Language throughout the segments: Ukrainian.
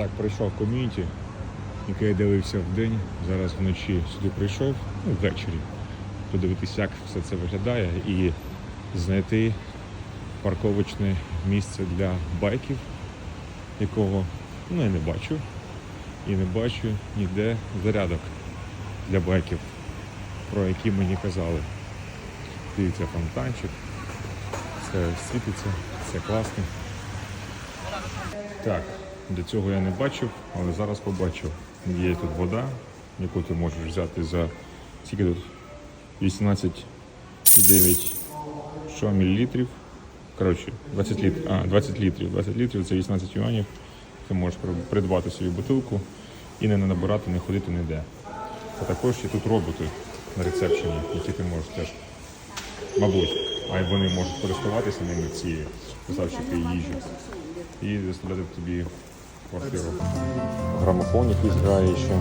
Так, прийшов ком'юніті, яке я дивився в день. Зараз вночі сюди прийшов, ну, ввечері. Подивитися, як все це виглядає, і знайти парковочне місце для байків, якого ну, я не бачу. І не бачу ніде зарядок для байків, про які мені казали. Дивіться, фонтанчик, все світиться, все класно. Так, до цього я не бачив, але зараз побачив. Є тут вода, яку ти можеш взяти за скільки тут? 18,9 що мілілітрів. Коротше, 20 літрів. А, 20 літрів. 20 літрів це 18 юанів. Ти можеш придбати собі бутилку і не набирати, не ходити ніде. А також є тут роботи на рецепшені, які ти можеш теж, мабуть, а й вони можуть користуватися ними ці доставщики їжі і доставляти тобі квартиру. Грамофон якийсь грає ще.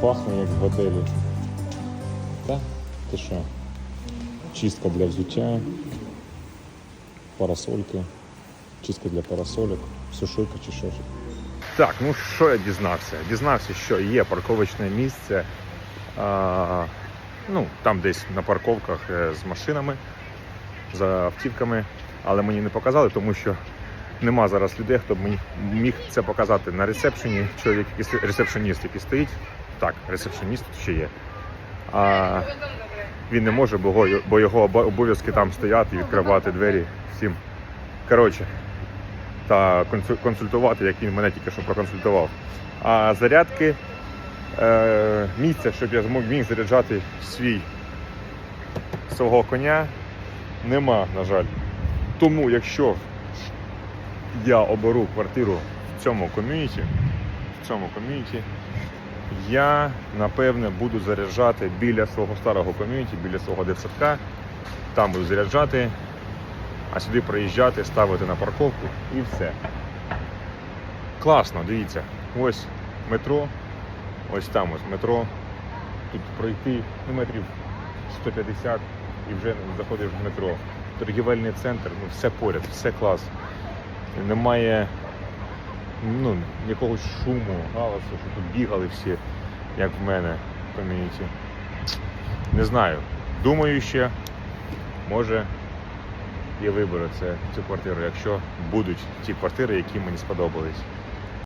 Пахне як в готелі. Так? Ти що? Чистка для взуття, парасольки, чистка для парасольок, сушилка чи що. Так, ну що я дізнався? Дізнався, що є парковочне місце. А, ну, там десь на парковках е, з машинами, за автівками, але мені не показали, тому що нема зараз людей, хто б міг це показати на ресепшені. Чоловік, який- ресепшеніст, який стоїть. Так, ресепшеніст ще є. А він не може, бо його, обов'язки там стояти і відкривати двері всім. Коротше, та консультувати, як він мене тільки що проконсультував. А зарядки, е, місця, щоб я міг заряджати свій свого коня, нема, на жаль. Тому, якщо я оберу квартиру в цьому ком'юніті, в цьому ком'юніті, я напевне буду заряджати біля свого старого ком'юніті, біля свого дитсадка. Там буду заряджати, а сюди приїжджати, ставити на парковку і все. Класно, дивіться. Ось метро, ось там ось метро. Тут пройти ну, метрів 150 і вже заходиш в метро. Торгівельний центр, ну все поряд, все клас. Немає ну, якогось шуму, галасу, що тут бігали всі, як в мене в ком'юніті. Не знаю. Думаю ще, може я виберу це, цю квартиру, якщо будуть ті квартири, які мені сподобались.